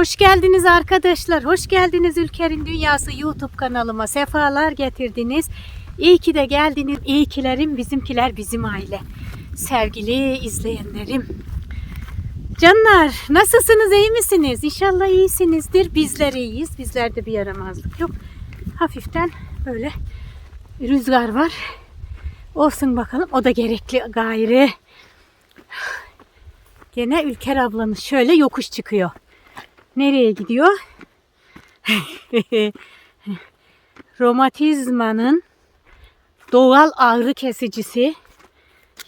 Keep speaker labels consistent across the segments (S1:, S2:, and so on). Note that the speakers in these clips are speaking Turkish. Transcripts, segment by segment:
S1: Hoş geldiniz arkadaşlar. Hoş geldiniz Ülker'in Dünyası YouTube kanalıma. Sefalar getirdiniz. İyi ki de geldiniz. İyi kilerim bizimkiler bizim aile. Sevgili izleyenlerim. Canlar nasılsınız iyi misiniz? İnşallah iyisinizdir. Bizler iyiyiz. Bizlerde bir yaramazlık yok. Hafiften böyle rüzgar var. Olsun bakalım. O da gerekli gayrı. Gene Ülker ablanız şöyle yokuş çıkıyor. Nereye gidiyor? Romatizmanın doğal ağrı kesicisi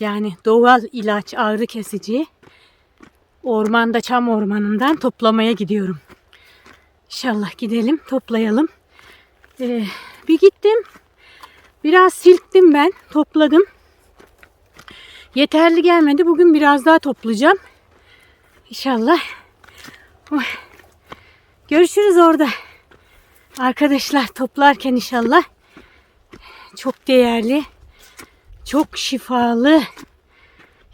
S1: yani doğal ilaç ağrı kesici ormanda çam ormanından toplamaya gidiyorum. İnşallah gidelim toplayalım. Ee, bir gittim. Biraz silktim ben topladım. Yeterli gelmedi. Bugün biraz daha toplayacağım. İnşallah. Oy. Görüşürüz orada. Arkadaşlar toplarken inşallah. Çok değerli. Çok şifalı.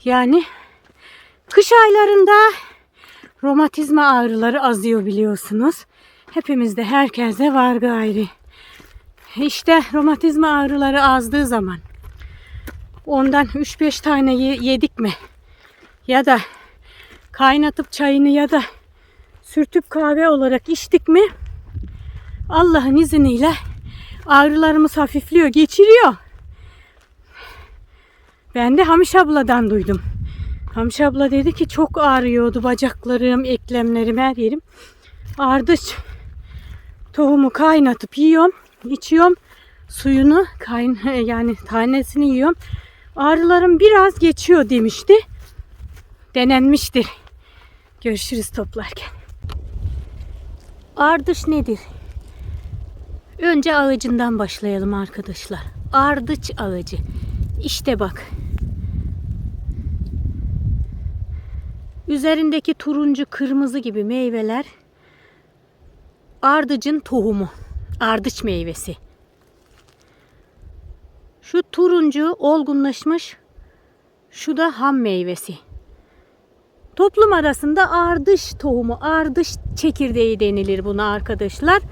S1: Yani kış aylarında romatizma ağrıları azıyor biliyorsunuz. Hepimizde herkese var gayri. İşte romatizma ağrıları azdığı zaman ondan 3-5 tane ye- yedik mi? Ya da kaynatıp çayını ya da sürtüp kahve olarak içtik mi? Allah'ın izniyle ağrılarımız hafifliyor, geçiriyor. Ben de Hamiş abladan duydum. Hamiş abla dedi ki çok ağrıyordu bacaklarım, eklemlerim, her yerim. Ardıç tohumu kaynatıp yiyorum, içiyorum. Suyunu kayn yani tanesini yiyorum. Ağrılarım biraz geçiyor demişti. Denenmiştir. Görüşürüz toplarken. Ardış nedir? Önce ağacından başlayalım arkadaşlar. Ardıç ağacı. İşte bak. Üzerindeki turuncu kırmızı gibi meyveler ardıcın tohumu. Ardıç meyvesi. Şu turuncu olgunlaşmış. Şu da ham meyvesi. Toplum arasında ardış tohumu, ardış çekirdeği denilir buna arkadaşlar.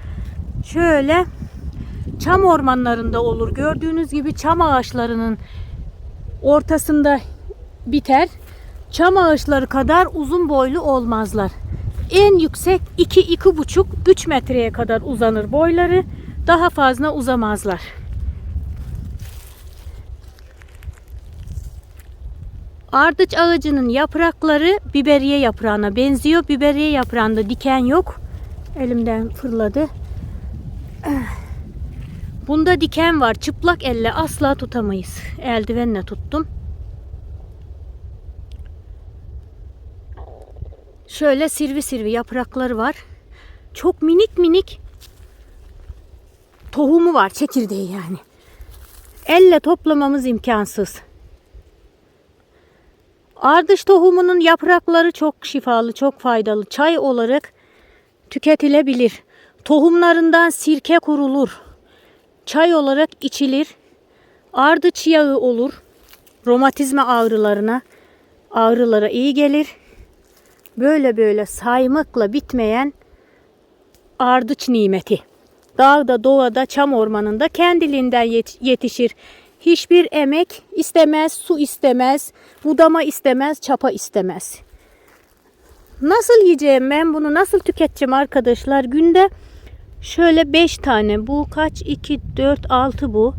S1: Şöyle çam ormanlarında olur. Gördüğünüz gibi çam ağaçlarının ortasında biter. Çam ağaçları kadar uzun boylu olmazlar. En yüksek 2-2,5 3 metreye kadar uzanır boyları. Daha fazla uzamazlar. Ardıç ağacının yaprakları biberiye yaprağına benziyor. Biberiye yaprağında diken yok. Elimden fırladı. Bunda diken var. Çıplak elle asla tutamayız. Eldivenle tuttum. Şöyle sirvi sirvi yaprakları var. Çok minik minik tohumu var. Çekirdeği yani. Elle toplamamız imkansız. Ardış tohumunun yaprakları çok şifalı, çok faydalı. Çay olarak tüketilebilir. Tohumlarından sirke kurulur. Çay olarak içilir. Ardıç yağı olur. Romatizma ağrılarına, ağrılara iyi gelir. Böyle böyle saymakla bitmeyen ardıç nimeti. Dağda, doğada, çam ormanında kendiliğinden yet- yetişir. Hiçbir emek istemez, su istemez, budama istemez, çapa istemez. Nasıl yiyeceğim ben bunu nasıl tüketeceğim arkadaşlar? Günde şöyle 5 tane bu kaç 2 4 6 bu.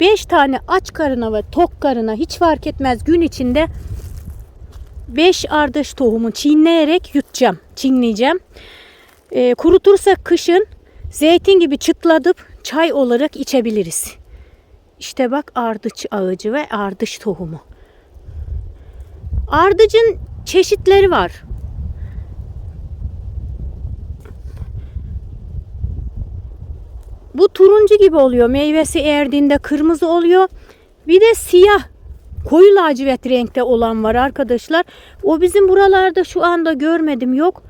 S1: 5 tane aç karına ve tok karına hiç fark etmez gün içinde 5 ardış tohumu çiğneyerek yutacağım. Çiğneyeceğim. Ee, kurutursak kışın zeytin gibi çıtladıp çay olarak içebiliriz. İşte bak ardıç ağacı ve ardış tohumu. Ardıcın çeşitleri var. Bu turuncu gibi oluyor. Meyvesi erdiğinde kırmızı oluyor. Bir de siyah koyu lacivert renkte olan var arkadaşlar. O bizim buralarda şu anda görmedim yok.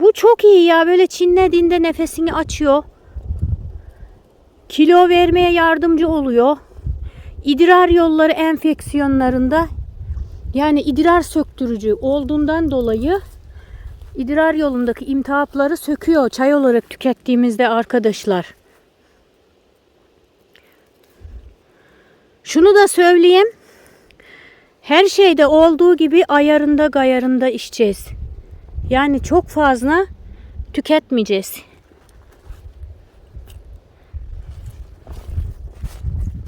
S1: Bu çok iyi ya böyle çinlediğinde nefesini açıyor. Kilo vermeye yardımcı oluyor. İdrar yolları enfeksiyonlarında Yani idrar söktürücü olduğundan dolayı idrar yolundaki imtihapları söküyor çay olarak tükettiğimizde arkadaşlar. Şunu da söyleyeyim. Her şeyde olduğu gibi ayarında gayarında içeceğiz. Yani çok fazla tüketmeyeceğiz.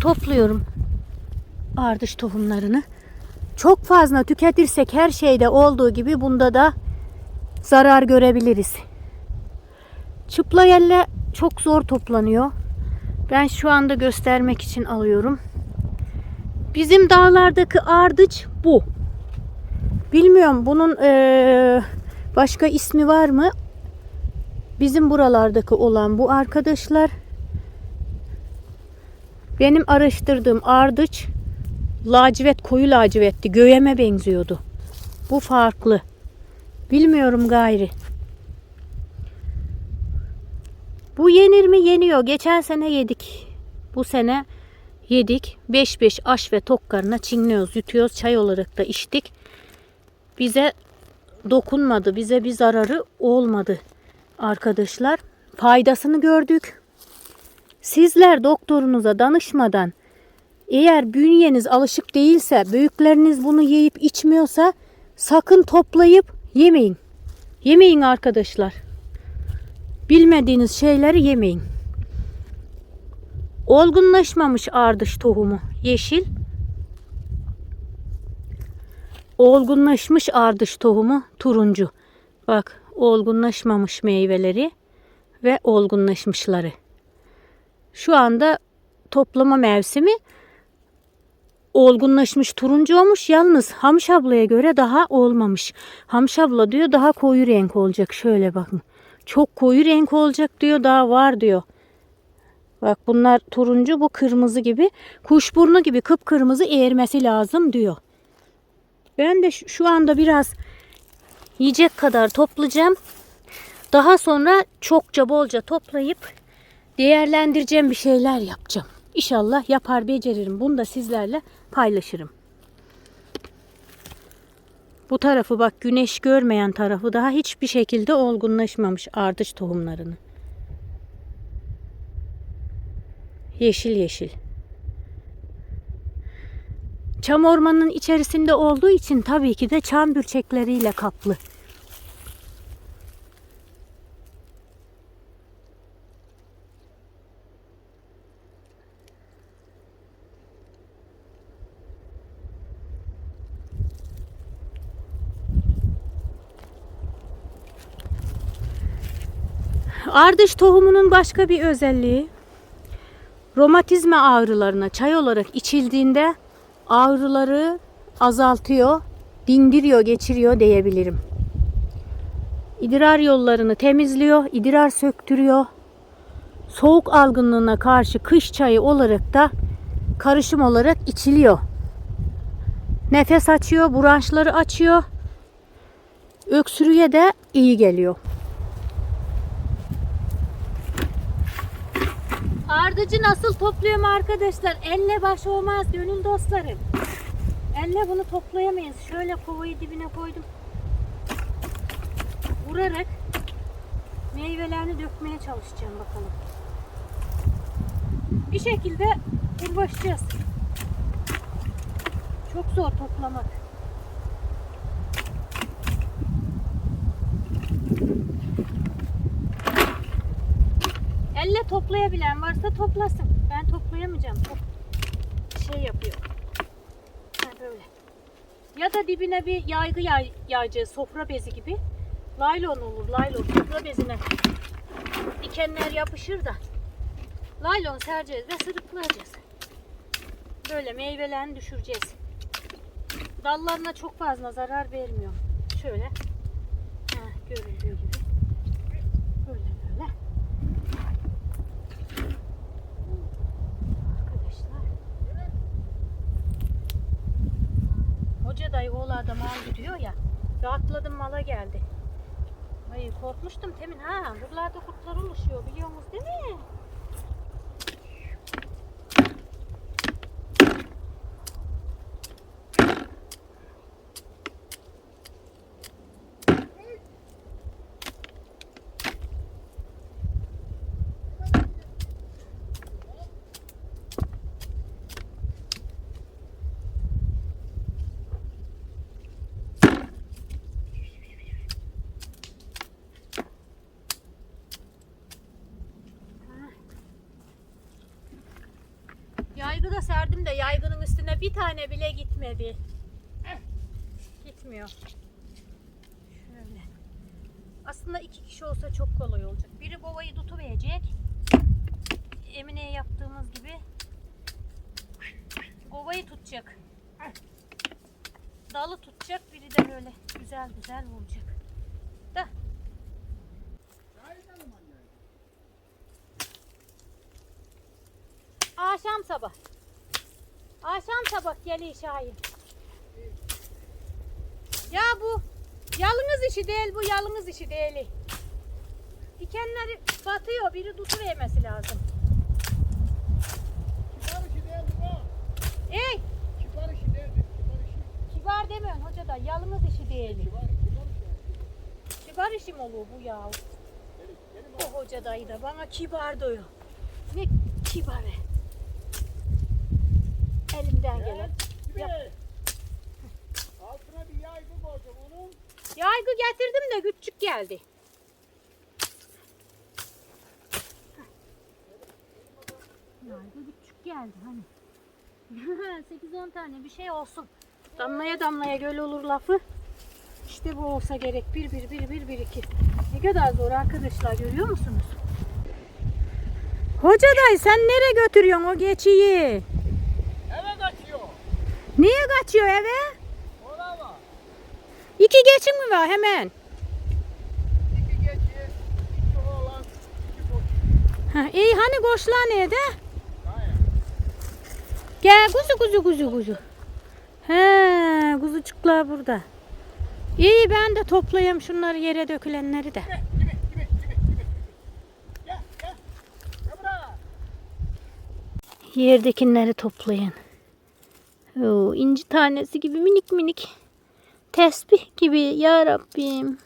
S1: Topluyorum ardış tohumlarını. Çok fazla tüketirsek her şeyde olduğu gibi bunda da zarar görebiliriz. Çıplak elle çok zor toplanıyor. Ben şu anda göstermek için alıyorum. Bizim dağlardaki ardıç bu. Bilmiyorum bunun eee, başka ismi var mı? Bizim buralardaki olan bu arkadaşlar. Benim araştırdığım ardıç lacivert koyu lacivertti. Göğeme benziyordu. Bu farklı. Bilmiyorum gayri. Bu yenir mi? Yeniyor. Geçen sene yedik. Bu sene yedik. 5-5 aş ve tok karına çinliyoruz, yutuyoruz. Çay olarak da içtik. Bize dokunmadı. Bize bir zararı olmadı arkadaşlar. Faydasını gördük. Sizler doktorunuza danışmadan eğer bünyeniz alışık değilse, büyükleriniz bunu yiyip içmiyorsa sakın toplayıp yemeyin. Yemeyin arkadaşlar. Bilmediğiniz şeyleri yemeyin. Olgunlaşmamış ardış tohumu yeşil. Olgunlaşmış ardış tohumu turuncu. Bak olgunlaşmamış meyveleri ve olgunlaşmışları. Şu anda toplama mevsimi olgunlaşmış turuncu olmuş. Yalnız Hamış ablaya göre daha olmamış. Hamış abla diyor daha koyu renk olacak. Şöyle bakın. Çok koyu renk olacak diyor. Daha var diyor. Bak bunlar turuncu bu kırmızı gibi. Kuşburnu gibi kıpkırmızı eğirmesi lazım diyor. Ben de şu- anda biraz yiyecek kadar toplayacağım. Daha sonra çokça bolca toplayıp değerlendireceğim bir şeyler yapacağım. İnşallah yapar beceririm. Bunu da sizlerle paylaşırım. Bu tarafı bak güneş görmeyen tarafı daha hiçbir şekilde olgunlaşmamış ardış tohumlarını. Yeşil yeşil. Çam ormanının içerisinde olduğu için tabii ki de çam bürçekleriyle kaplı. Ardış tohumunun başka bir özelliği romatizma ağrılarına çay olarak içildiğinde ağrıları azaltıyor, dindiriyor, geçiriyor diyebilirim. İdrar yollarını temizliyor, idrar söktürüyor. Soğuk algınlığına karşı kış çayı olarak da karışım olarak içiliyor. Nefes açıyor, branşları açıyor. Öksürüğe de iyi geliyor. Ardıcı nasıl topluyorum arkadaşlar? Elle baş olmaz gönül dostlarım. Elle bunu toplayamayız. Şöyle kovayı dibine koydum. Vurarak meyvelerini dökmeye çalışacağım bakalım. Bir şekilde uğraşacağız. Çok zor toplamak. Elle toplayabilen varsa toplasın. Ben toplayamayacağım. Şey yapıyor. Ha böyle. Ya da dibine bir yaygı yay, yayacağız. Sofra bezi gibi. Laylon olur. Laylon. Sofra bezine dikenler yapışır da. Laylon sereceğiz ve sırıklayacağız. Böyle meyvelerini düşüreceğiz. Dallarına çok fazla zarar vermiyor. Şöyle. Ha, görüldüğü gibi. Böyle böyle. Arkadaşlar. Dayı oğlarda mal gidiyor ya. Rahatladım mala geldi. Ay korkmuştum temin ha. Buralarda kurtlar oluşuyor biliyorsunuz değil mi? Serdim de yaygının üstüne bir tane bile gitmedi. Gitmiyor. Şöyle. Aslında iki kişi olsa çok kolay olacak. Biri kovayı tutuverecek. Emine'ye yaptığımız gibi kovayı tutacak. Dalı tutacak, biri de böyle güzel güzel vuracak. Da. Akşam sabah. Akşam sabah geliyor Şahin. Ya bu yalınız işi değil bu yalınız işi değil. Dikenleri batıyor biri tutuvermesi lazım.
S2: Kibar işi değildi bu.
S1: Ey
S2: Kibar işi değildi. Kibar işi.
S1: kibar demiyorsun hoca da yalınız işi değil.
S2: Kibar, kibar işi.
S1: Kibar işim olur bu ya.
S2: Gelin, gelin
S1: Bu hoca dayı da bana kibar diyor. Ne kibarı. Elimden gelen. Yap.
S2: Altına bir yaygı koyacağım onun.
S1: Yaygı getirdim de küçük geldi. Yaygı küçük geldi hani. 8-10 tane bir şey olsun. Damlaya damlaya göl olur lafı. İşte bu olsa gerek. 1 1 1 1 1 2. Ne kadar zor arkadaşlar görüyor musunuz? Hoca dayı sen nereye götürüyorsun o geçiyi? Niye kaçıyor eve?
S2: Ona var.
S1: İki geçin mi var hemen?
S2: İki geçi, iki oğlan, iki koç.
S1: Ha, iyi hani koşlar nerede?
S2: Hayır.
S1: Gel kuzu kuzu kuzu kuzu. He kuzucuklar burada. İyi ben de toplayayım şunları yere dökülenleri de.
S2: Gibi, gibi, gibi, gibi. Gel, gel. Gel.
S1: Yerdekileri toplayın. Oo, inci tanesi gibi minik minik. Tesbih gibi ya Rabbim.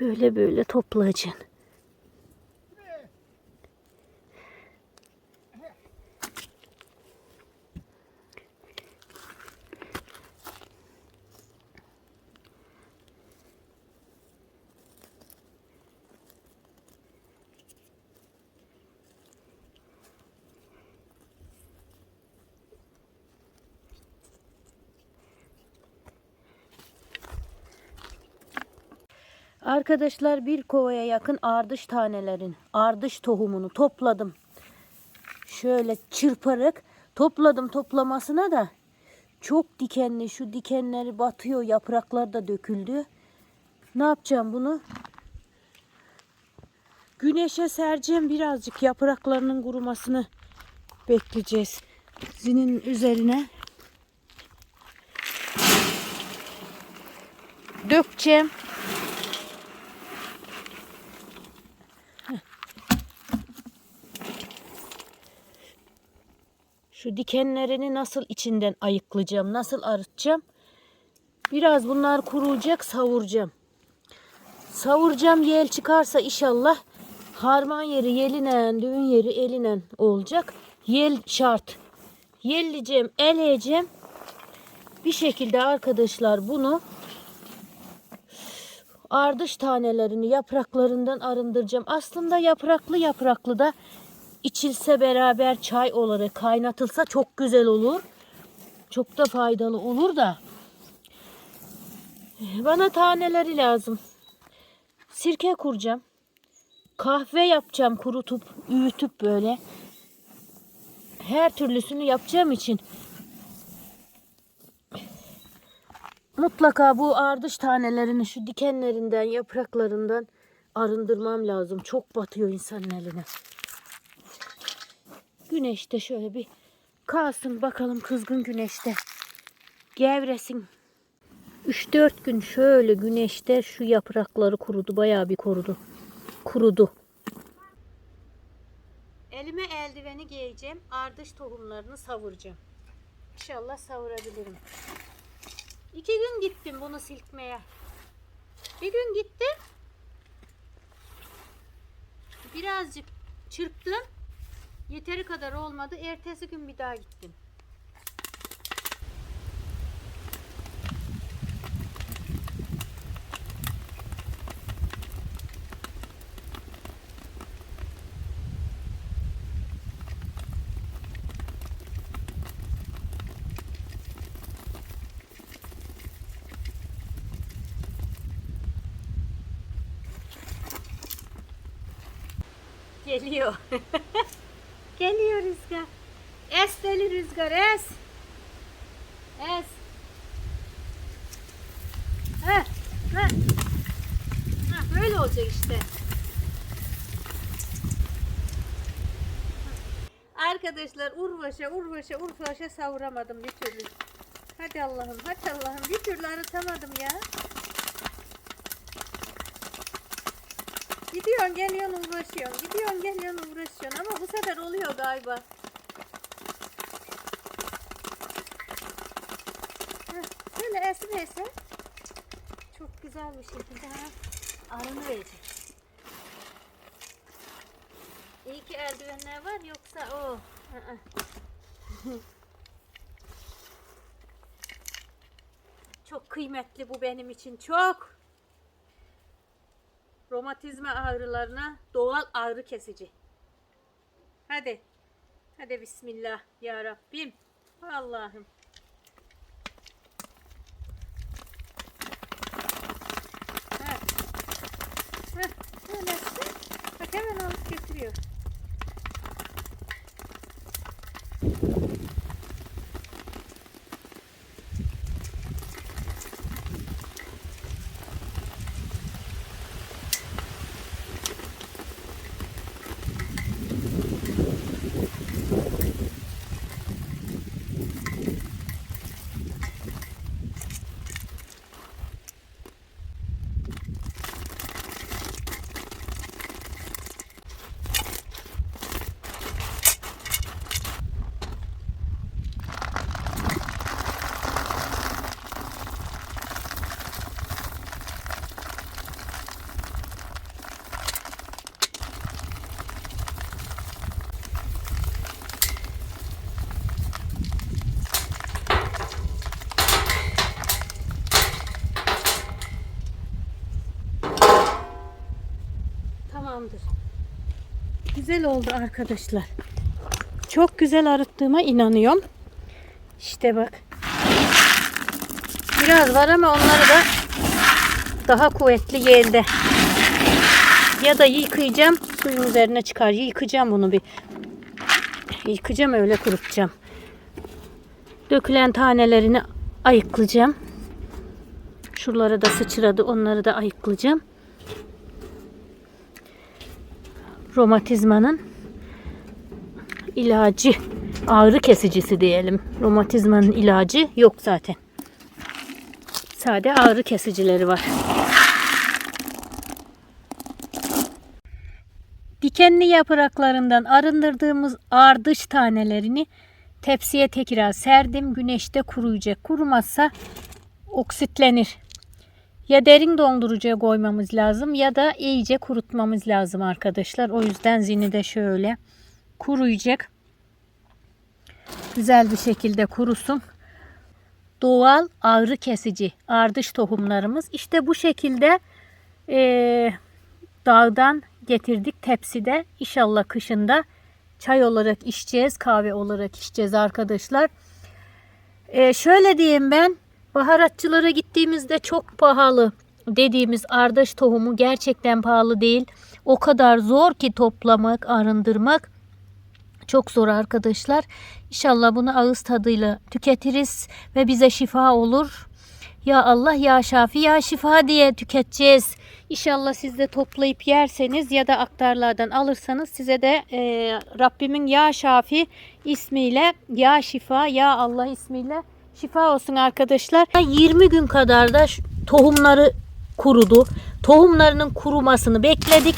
S1: Böyle böyle toplayacaksın. Arkadaşlar bir kovaya yakın ardış tanelerin ardış tohumunu topladım. Şöyle çırparak topladım toplamasına da çok dikenli şu dikenleri batıyor yapraklar da döküldü. Ne yapacağım bunu? Güneşe sereceğim birazcık yapraklarının kurumasını bekleyeceğiz. Zinin üzerine dökeceğim. Şu dikenlerini nasıl içinden ayıklayacağım, nasıl arıtacağım? Biraz bunlar kurulacak, savuracağım. Savuracağım, yel çıkarsa inşallah harman yeri yelinen, düğün yeri elinen olacak. Yel şart. Yelleyeceğim, eleyeceğim. Bir şekilde arkadaşlar bunu ardış tanelerini yapraklarından arındıracağım. Aslında yapraklı yapraklı da içilse beraber çay olarak kaynatılsa çok güzel olur. Çok da faydalı olur da. Bana taneleri lazım. Sirke kuracağım. Kahve yapacağım kurutup, üyütüp böyle. Her türlüsünü yapacağım için mutlaka bu ardış tanelerini şu dikenlerinden, yapraklarından arındırmam lazım. Çok batıyor insanın eline. Güneşte şöyle bir kalsın bakalım kızgın güneşte. Gevresin. 3-4 gün şöyle güneşte şu yaprakları kurudu. Bayağı bir kurudu. Kurudu. Elime eldiveni giyeceğim. Ardış tohumlarını savuracağım. İnşallah savurabilirim. İki gün gittim bunu silkmeye. Bir gün gittim. Birazcık çırptım. Yeteri kadar olmadı. Ertesi gün bir daha gittim. geliyor. Geliyor rüzgar. Es deli rüzgar es. Es. Heh, heh. Heh, böyle olacak işte. Arkadaşlar urvaşa urvaşa urvaşa savuramadım bir türlü. Hadi Allah'ım hadi Allah'ım bir türlü arıtamadım ya. Gidiyorsun geliyorsun uğraşıyorsun. Gidiyorsun geliyorsun uğraşıyorsun ama bu sefer galiba. Heh, Şöyle esme esme. Çok güzel bir şekilde arını verecek. İyi ki eldivenler var yoksa o. ı-ı. çok kıymetli bu benim için çok. Romatizma ağrılarına doğal ağrı kesici. Hadi. Hadi bismillah ya Rabbim. Allah'ım. Bak hemen alıp götürüyor. Tamamdır. Güzel oldu arkadaşlar. Çok güzel arıttığıma inanıyorum. İşte bak. Biraz var ama onları da daha kuvvetli yerde. Ya da yıkayacağım. Suyun üzerine çıkar. Yıkayacağım bunu bir. Yıkayacağım öyle kurutacağım. Dökülen tanelerini ayıklayacağım. Şuralara da sıçradı. Onları da ayıklayacağım. Romatizmanın ilacı, ağrı kesicisi diyelim. Romatizmanın ilacı yok zaten. Sade ağrı kesicileri var. Dikenli yapraklarından arındırdığımız ardış tanelerini tepsiye tekrar serdim. Güneşte kuruyacak. Kurumazsa oksitlenir. Ya derin dondurucuya koymamız lazım ya da iyice kurutmamız lazım arkadaşlar. O yüzden zini de şöyle kuruyacak. Güzel bir şekilde kurusun. Doğal ağrı kesici ardış tohumlarımız. İşte bu şekilde eee, dağdan getirdik tepside. İnşallah kışında çay olarak içeceğiz, kahve olarak içeceğiz arkadaşlar. Eee, şöyle diyeyim ben Baharatçılara gittiğimizde çok pahalı dediğimiz ardaş tohumu gerçekten pahalı değil. O kadar zor ki toplamak, arındırmak. Çok zor arkadaşlar. İnşallah bunu ağız tadıyla tüketiriz ve bize şifa olur. Ya Allah ya Şafi ya şifa diye tüketeceğiz. İnşallah siz de toplayıp yerseniz ya da aktarlardan alırsanız size de e, Rabbimin ya Şafi ismiyle ya şifa ya Allah ismiyle şifa olsun arkadaşlar. 20 gün kadar da tohumları kurudu. Tohumlarının kurumasını bekledik.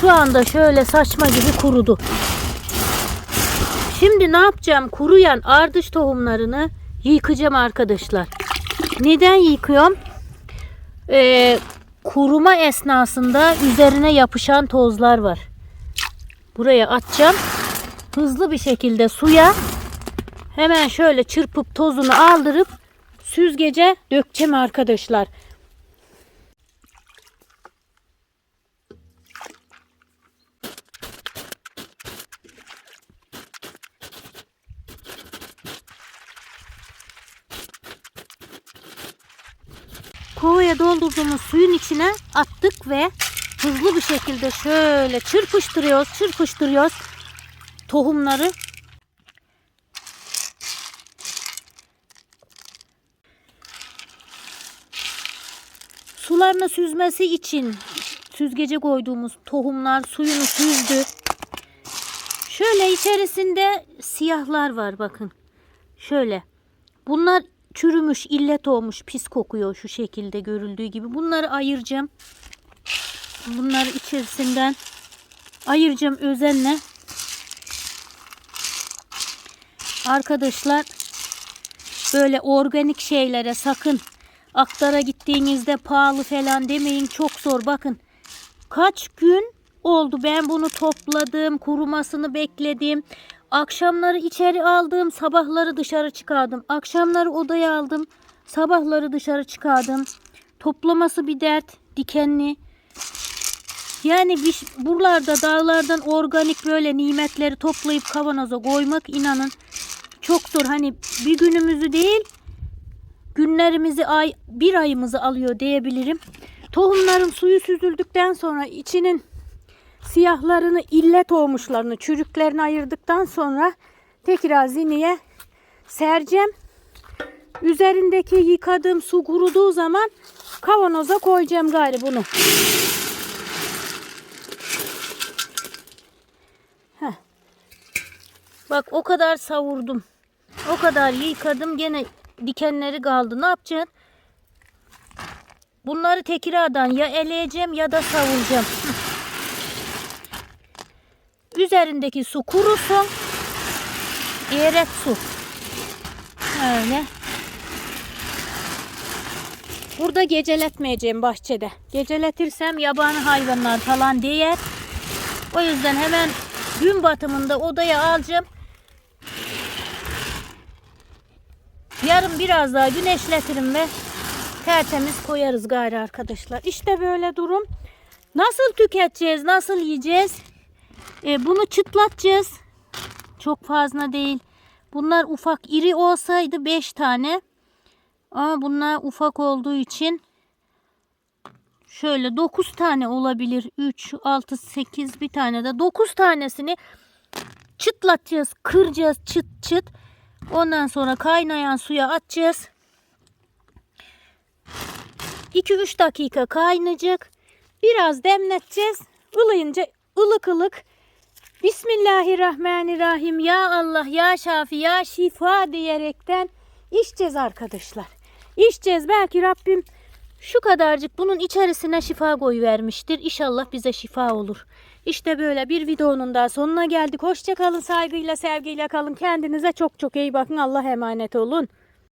S1: Şu anda şöyle saçma gibi kurudu. Şimdi ne yapacağım? Kuruyan ardış tohumlarını yıkayacağım arkadaşlar. Neden yıkıyorum? Ee, kuruma esnasında üzerine yapışan tozlar var. Buraya atacağım. Hızlı bir şekilde suya hemen şöyle çırpıp tozunu aldırıp süzgece dökeceğim arkadaşlar. Kovaya doldurduğumuz suyun içine attık ve hızlı bir şekilde şöyle çırpıştırıyoruz, çırpıştırıyoruz tohumları. Sularını süzmesi için süzgece koyduğumuz tohumlar suyunu süzdü. Şöyle içerisinde siyahlar var bakın. Şöyle. Bunlar çürümüş, illet olmuş, pis kokuyor şu şekilde görüldüğü gibi. Bunları ayıracağım. Bunları içerisinden ayıracağım özenle. Arkadaşlar böyle organik şeylere sakın aktara gittiğinizde pahalı falan demeyin çok zor bakın. Kaç gün oldu ben bunu topladım, kurumasını bekledim. Akşamları içeri aldım, sabahları dışarı çıkardım. Akşamları odaya aldım, sabahları dışarı çıkardım. Toplaması bir dert, dikenli. Yani bir, buralarda dağlardan organik böyle nimetleri toplayıp kavanoza koymak inanın çok zor. Hani bir günümüzü değil günlerimizi ay bir ayımızı alıyor diyebilirim. Tohumların suyu süzüldükten sonra içinin siyahlarını, illet olmuşlarını, çürüklerini ayırdıktan sonra tekrar zineye sereceğim. Üzerindeki yıkadığım su kuruduğu zaman kavanoza koyacağım gari bunu. Heh. Bak o kadar savurdum. O kadar yıkadım gene dikenleri kaldı. Ne yapacaksın? Bunları tekrardan ya eleyeceğim ya da savuracağım. Üzerindeki su kurusun. Eğret su. Öyle. Burada geceletmeyeceğim bahçede. Geceletirsem yabani hayvanlar falan diyer. O yüzden hemen gün batımında odaya alacağım. Yarın biraz daha güneşletirim ve tertemiz koyarız gayrı arkadaşlar. İşte böyle durum. Nasıl tüketeceğiz, nasıl yiyeceğiz? E, bunu çıtlatacağız. Çok fazla değil. Bunlar ufak iri olsaydı 5 tane. Ama bunlar ufak olduğu için şöyle 9 tane olabilir. 3, 6, 8 bir tane de 9 tanesini çıtlatacağız. Kıracağız çıt çıt. Ondan sonra kaynayan suya atacağız. 2-3 dakika kaynayacak. Biraz demleteceğiz. Ilayınca ılık ılık Bismillahirrahmanirrahim. Ya Allah, ya Şafi, ya Şifa diyerekten içeceğiz arkadaşlar. İçeceğiz. Belki Rabbim şu kadarcık bunun içerisine şifa koy vermiştir. İnşallah bize şifa olur. İşte böyle bir videonun daha sonuna geldik. Hoşça kalın, saygıyla, sevgiyle kalın. Kendinize çok çok iyi bakın. Allah emanet olun.